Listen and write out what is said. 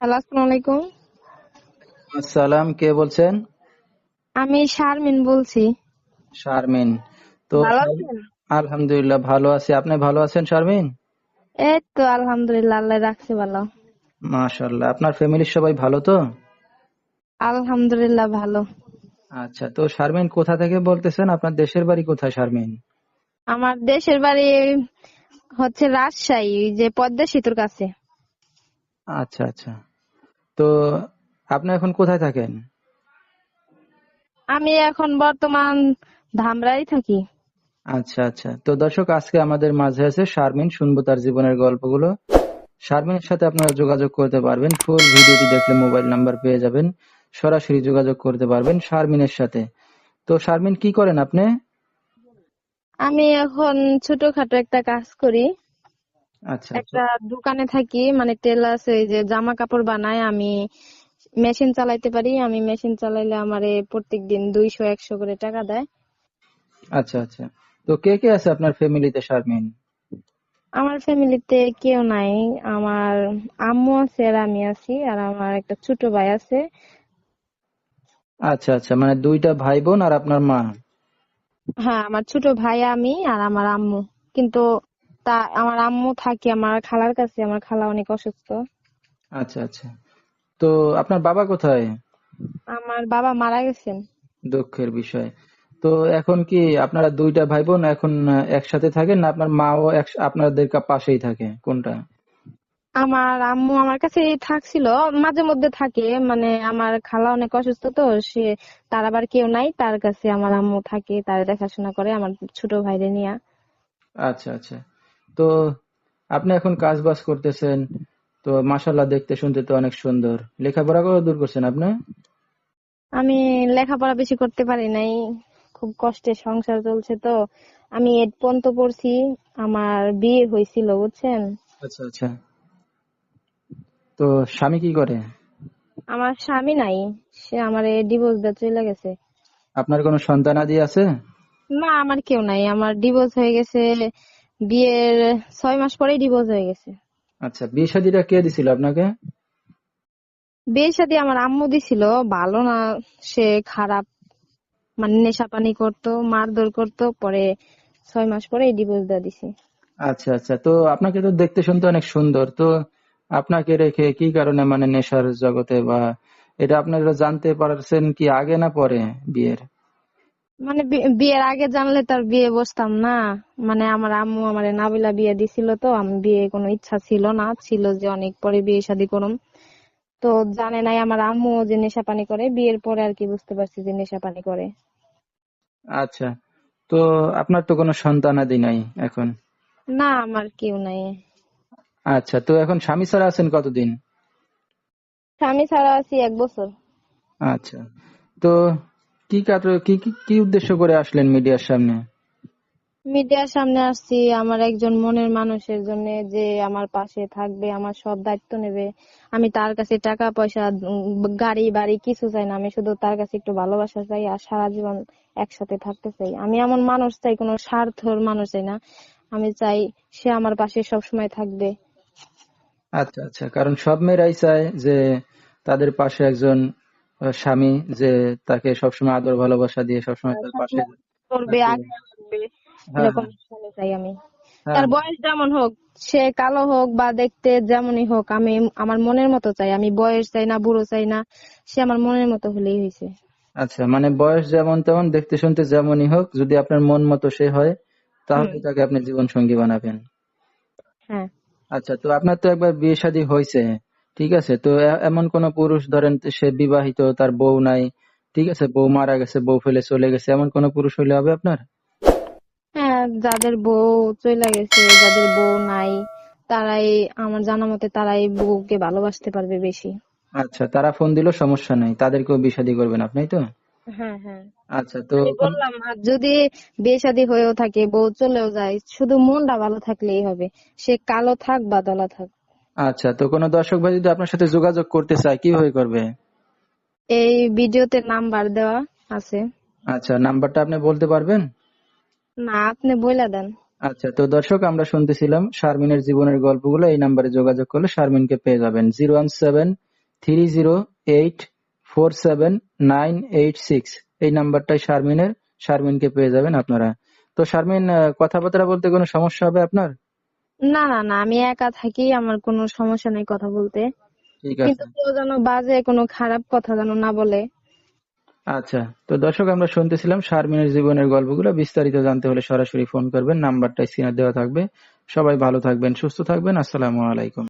Hello আসসালামু আলাইকুম। আসসালাম কে বলছেন? আমি শারমিন বলছি। শারমিন তো আলহামদুলিল্লাহ ভালো আছি। আপনি ভালো আছেন শারমিন? এই তো আলহামদুলিল্লাহ আল্লাহ রাখছে ভালো। মাশাআল্লাহ আপনার ফ্যামিলির সবাই ভালো তো? আলহামদুলিল্লাহ ভালো। আচ্ছা তো শারমিন কোথা থেকে বলতেছেন? আপনার দেশের বাড়ি কোথায় শারমিন? আমার দেশের বাড়ি হচ্ছে রাজশাহী যে পদ্মা সেতুর কাছে। আচ্ছা আচ্ছা। তো আপনি এখন কোথায় থাকেন? আমি এখন বর্তমান ধামরাই থাকি। আচ্ছা আচ্ছা। তো দর্শক আজকে আমাদের মাঝে আছে শারমিন শুনব তার জীবনের গল্পগুলো। শারমিনের সাথে আপনারা যোগাযোগ করতে পারবেন। ফুল ভিডিওটি দেখলে মোবাইল নাম্বার পেয়ে যাবেন। সরাসরি যোগাযোগ করতে পারবেন শারমিনের সাথে। তো শারমিন কি করেন আপনি? আমি এখন ছোটখাটো একটা কাজ করি। একটা দোকানে থাকি মানে টেলার্স এই যে জামা কাপড় বানাই আমি মেশিন চালাইতে পারি আমি মেশিন চালাইলে আমারে প্রত্যেকদিন দুইশো একশো করে টাকা দেয়। আচ্ছা আচ্ছা। তো কে কে আছে আপনার ফ্যামিলিতে শারমিন? আমার ফ্যামিলিতে কেউ নাই আমার আম্মু আছে আর আমি আছি আর আমার একটা ছোট ভাই আছে। আচ্ছা আচ্ছা মানে দুইটা ভাই বোন আর আপনার মা? হ্যাঁ আমার ছোট ভাই আমি আর আমার আম্মু কিন্তু তা আমার আম্মু থাকে আমার খালার কাছে আমার খালা অনেক অসুস্থ। আচ্ছা আচ্ছা। তো আপনার বাবা কোথায়? আমার বাবা মারা গেছেন। দুঃখের বিষয়। তো এখন কি আপনারা দুইটা ভাই বোন এখন একসাথে থাকেন না আপনার মাও আপনাদের পাশেই থাকে? কোনটা? আমার আম্মু আমার কাছে থাকছিল মাঝে মধ্যে থাকে। মানে আমার খালা অনেক অসুস্থ তো সে তার আবার কেউ নাই তার কাছে আমার আম্মু থাকে তার দেখাশোনা করে আমার ছোট ভাইরে নিয়ে। আচ্ছা আচ্ছা। তো আপনি এখন কাজ বাজ করতেছেন তো মাশাল্লাহ দেখতে শুনতে তো অনেক সুন্দর। লেখাপড়া করে দূর করছেন আপনি? আমি লেখাপড়া বেশি করতে পারি নাই খুব কষ্টে সংসার চলছে তো। আমি এইট পর্যন্ত পড়ছি আমার বিয়ে হয়েছিল বুঝছেন? আচ্ছা আচ্ছা। তো স্বামী কি করে? আমার স্বামী নাই সে আমার ডিভোর্স দিয়ে চলে গেছে। আপনার কোনো সন্তান আদি আছে? না আমার কেউ নাই আমার ডিভোর্স হয়ে গেছে বিয়ের ছয় মাস পরেই ডিভোর্স হয়ে গেছে। আচ্ছা বিয়ে শাদিটা কে দিছিল আপনাকে? বিয়ের সাথে আমার আম্মু দিছিল ভালো না সে খারাপ মানে নেশা পানি করতো মারধর করতো পরে ছয় মাস পরে ডিভোর্স দিয়ে দিছে। আচ্ছা আচ্ছা তো আপনাকে তো দেখতে শুনতে অনেক সুন্দর তো আপনাকে রেখে কি কারণে মানে নেশার জগতে বা এটা আপনারা জানতে পারছেন কি আগে না পরে বিয়ের? মানে বিয়ের আগে জানলে তার বিয়ে বসতাম না। মানে আমার আম্মু আমারে নাবিলা বিয়ে দিছিল তো আমি বিয়ে কোনো ইচ্ছা ছিল না। ছিল যে অনেক পরে বিয়ে শাদী করুম। তো জানে নাই আমার আম্মু যে নেশা পানি করে বিয়ের পরে আর কি বুঝতে পারছি যে নেশা পানি করে। আচ্ছা তো আপনার তো কোনো সন্তানাদি নাই এখন? না আমার কেউ নাই। আচ্ছা তো এখন স্বামী ছাড়া আছেন কতদিন? স্বামী ছাড়া আছি এক বছর। আচ্ছা তো কি কি কি- কি উদ্দেশ্য করে আসলেন মিডিয়ার সামনে? মিডিয়ার সামনে আসছি আমার একজন মনের মানুষের জন্য যে আমার পাশে থাকবে আমার সব দায়িত্ব নেবে। আমি তার কাছে টাকা পয়সা গাড়ি বাড়ি কিছু চাই না আমি শুধু তার কাছে একটু ভালোবাসা চাই আর সারা জীবন একসাথে থাকতে চাই। আমি এমন মানুষ চাই কোনো স্বার্থর মানুষ চাই না। আমি চাই সে আমার পাশে সব সময় থাকবে। আচ্ছা আচ্ছা কারণ সব মেয়েরাই চায় যে তাদের পাশে একজন স্বামী যে তাকে সবসময় আদর ভালোবাসা দিয়ে সবসময় তার পাশে করবে হ্যাঁ, এরকম চাই আমি। হ্যাঁ, তার বয়স যেমন হোক সে কালো হোক বা দেখতে যেমনই হোক আমি আমার মনের মতো চাই। আমি বয়স চাই না বুড়ো চাই না সে আমার মনের মতো হলেই হয়েছে। আচ্ছা মানে বয়স যেমন তেমন দেখতে শুনতে যেমনই হোক যদি আপনার মন মতো সে হয় তাহলে তাকে আপনি জীবন সঙ্গী বানাবেন। হ্যাঁ। আচ্ছা তো আপনার তো একবার বিয়ে শাদী হয়েছে ঠিক আছে? তো এমন কোন পুরুষ ধরেন সে বিবাহিত তার বউ নাই ঠিক আছে? বউ মারা গেছে বউ ফেলে চলে গেছে এমন কোন পুরুষ হইলে হবে আপনার? হ্যাঁ যাদের বউ চলে গেছে যাদের বউ নাই তারাই আমার জানা মতে তারাই বউকে ভালোবাসতে পারবে বেশি। আচ্ছা তারা ফোন দিল সমস্যা নাই। তাদেরকেও বিয়ে শাদী করবেন আপনি তো? হ্যাঁ হ্যাঁ। আচ্ছা তো বললাম আর যদি বিয়ে শাদী হয়েও থাকে বউ চলেও যায় শুধু মনটা ভালো থাকলেই হবে। সে কালো থাক বা দলা থাক আচ্ছা তো কোনো দর্শক ভাই যদি আপনার সাথে যোগাযোগ করতে চায় কীভাবে করবে? এই ভিডিওতে নাম্বার দেওয়া আছে। আচ্ছা নাম্বারটা আপনি বলতে পারবেন? না আপনি বইলা দেন। আচ্ছা তো দর্শক আমরা শুনতেছিলাম শারমিনের জীবনের গল্পগুলো এই নাম্বারে যোগাযোগ করলে শারমিনকে পেয়ে যাবেন। Zero one seven three zero eight four seven nine eight six. এই নাম্বারটাই শারমিনের শারমিনকে পেয়ে যাবেন আপনারা। তো শারমিন কথাবার্তা বলতে কোনো সমস্যা হবে আপনার? না না না আমি একা থাকি আমার কোনো সমস্যা নেই কথা বলতে। ঠিক কিন্তু কেউ যেন বাজে কোনো খারাপ কথা যেন না বলে। আচ্ছা তো দর্শক আমরা শুনতেছিলাম শারমিনের জীবনের গল্পগুলো বিস্তারিত জানতে হলে সরাসরি ফোন করবেন নাম্বারটা স্ক্রিনে দেওয়া থাকবে। সবাই ভালো থাকবেন সুস্থ থাকবেন আসসালামু আলাইকুম।